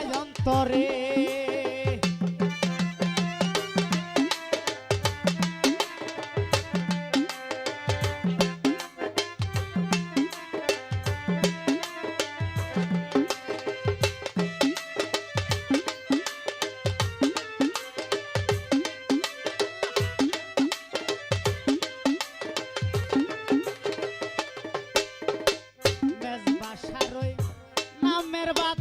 নাই অন্তরে Merbat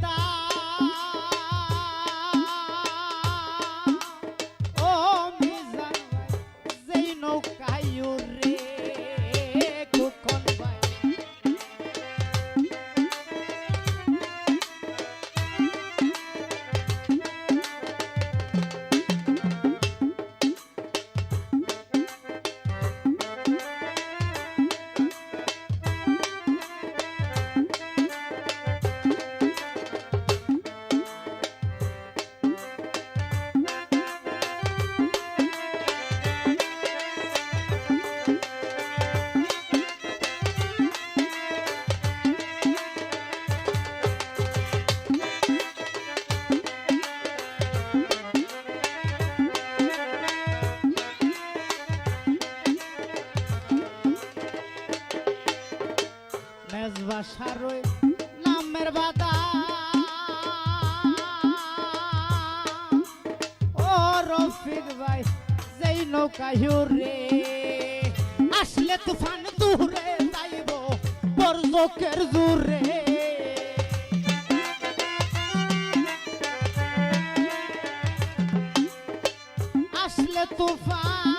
আশা রয়ে নামের বাদা। ও রফিক ভাই, যেই নৌকায় রে আসলে তুফান দূরে যাইব বর্জকের দূরে আসলে তুফান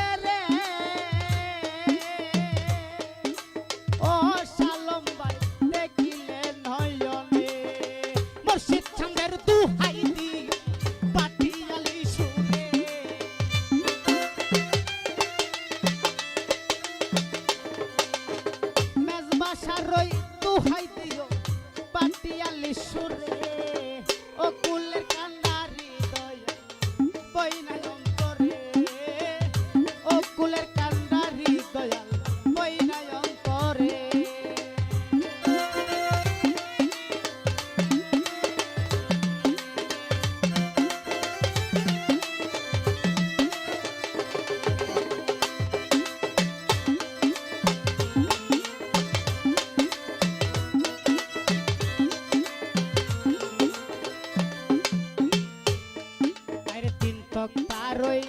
রই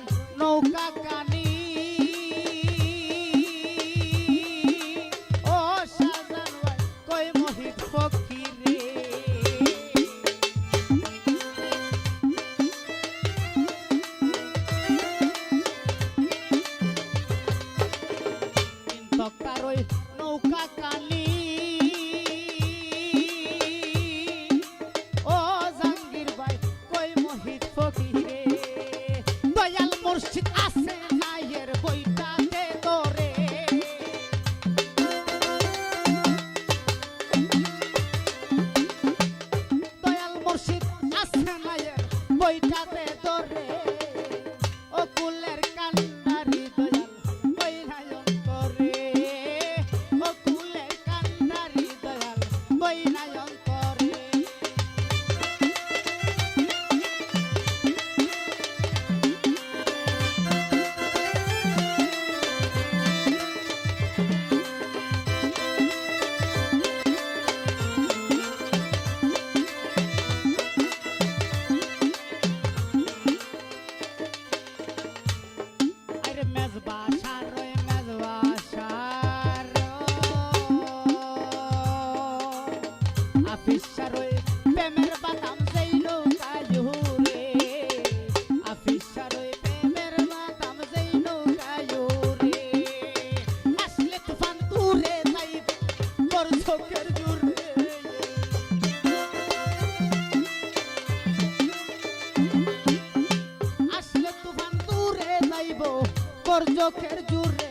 চাঁদে করব। পর চোখের জোরে